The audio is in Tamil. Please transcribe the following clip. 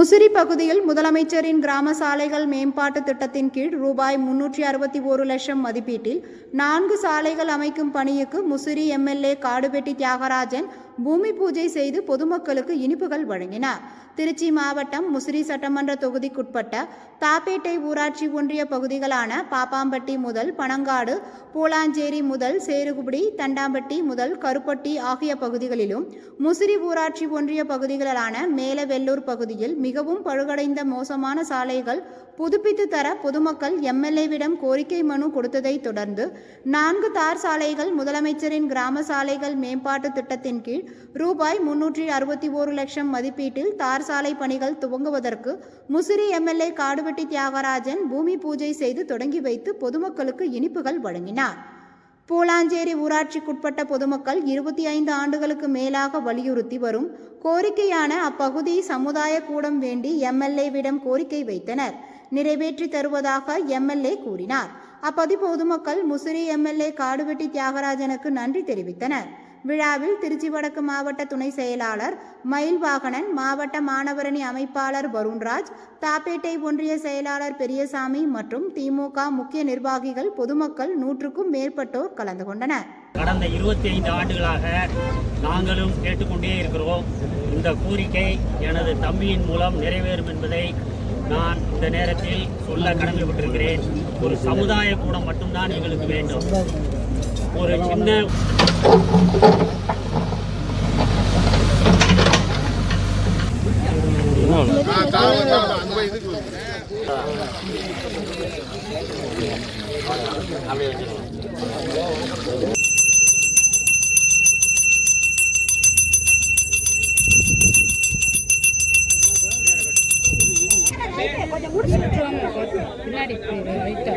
முசிறி பகுதியில் முதலமைச்சரின் கிராம சாலைகள் மேம்பாட்டு திட்டத்தின் கீழ் ரூபாய் முன்னூற்றி அறுபத்தி ஒரு லட்சம் மதிப்பீட்டில் நான்கு சாலைகள் அமைக்கும் பணிக்கு முசிறி எம்எல்ஏ காடுபெட்டி தியாகராஜன் பூமி பூஜை செய்து பொதுமக்களுக்கு இனிப்புகள் வழங்கினார். திருச்சி மாவட்டம் முசிறி சட்டமன்ற தொகுதிக்குட்பட்ட தாப்பேட்டை ஊராட்சி ஒன்றிய பகுதிகளான பாப்பாம்பட்டி முதல் பனங்காடு பூலாஞ்சேரி முதல் சேருகுடி தண்டாம்பட்டி முதல் கருப்பட்டி ஆகிய பகுதிகளிலும் முசிறி ஊராட்சி ஒன்றிய பகுதிகளான மேலவெல்லூர் பகுதியில் மிகவும் பழுகடைந்த மோசமான சாலைகள் புதுப்பித்து தர பொதுமக்கள் எம்எல்ஏவிடம் கோரிக்கை மனு கொடுத்ததை தொடர்ந்து நான்கு தார் சாலைகள் முதலமைச்சரின் கிராம சாலைகள் மேம்பாட்டு திட்டத்தின் கீழ் ரூபாய் முன்னூற்றி அறுபத்தி ஓரு லட்சம் மதிப்பீட்டில் தார் சாலை பணிகள் துவங்குவதற்கு முசிறி எம்எல்ஏ காடுவெட்டி தியாகராஜன் பூமி பூஜை செய்து தொடங்கி வைத்து பொதுமக்களுக்கு இனிப்புகள் வழங்கினார். பூலாஞ்சேரி ஊராட்சிக்குட்பட்ட பொதுமக்கள் இருபத்தி ஐந்து ஆண்டுகளுக்கு மேலாக வலியுறுத்தி வரும் கோரிக்கையான அப்பகுதி சமுதாய கூடம் வேண்டி எம்எல்ஏவிடம் கோரிக்கை வைத்தனர். நிறைவேற்றி தருவதாக எம்எல்ஏ கூறினார். அப்பதி பொதுமக்கள் முசிறி எம்எல்ஏ காடுவெட்டி தியாகராஜனுக்கு நன்றி தெரிவித்தனர். விழாவில் திருச்சி வடக்கு மாவட்ட துணை செயலாளர் மயில்வாகனன் மாவட்ட மாணவரணி அமைப்பாளர் வருண்ராஜ் தாப்பேட்டை ஒன்றிய செயலாளர் பெரியசாமி மற்றும் திமுக முக்கிய நிர்வாகிகள் பொதுமக்கள் நூற்றுக்கும் மேற்பட்டோர் கலந்து கொண்டனர். கடந்த இருபத்தி ஐந்து ஆண்டுகளாக நாங்களும் கேட்டுக்கொண்டே இருக்கிறோம். இந்த கோரிக்கை எனது தம்பியின் மூலம் நிறைவேறும் என்பதை நான் இந்த நேரத்தில் சொல்ல கடமைப்பட்டிருக்கிறேன். ஒரு சமுதாய கூடம் மட்டும்தான் எங்களுக்கு வேண்டும். ஒரு சின்ன பின்னாடி போயிரு ரைட்டா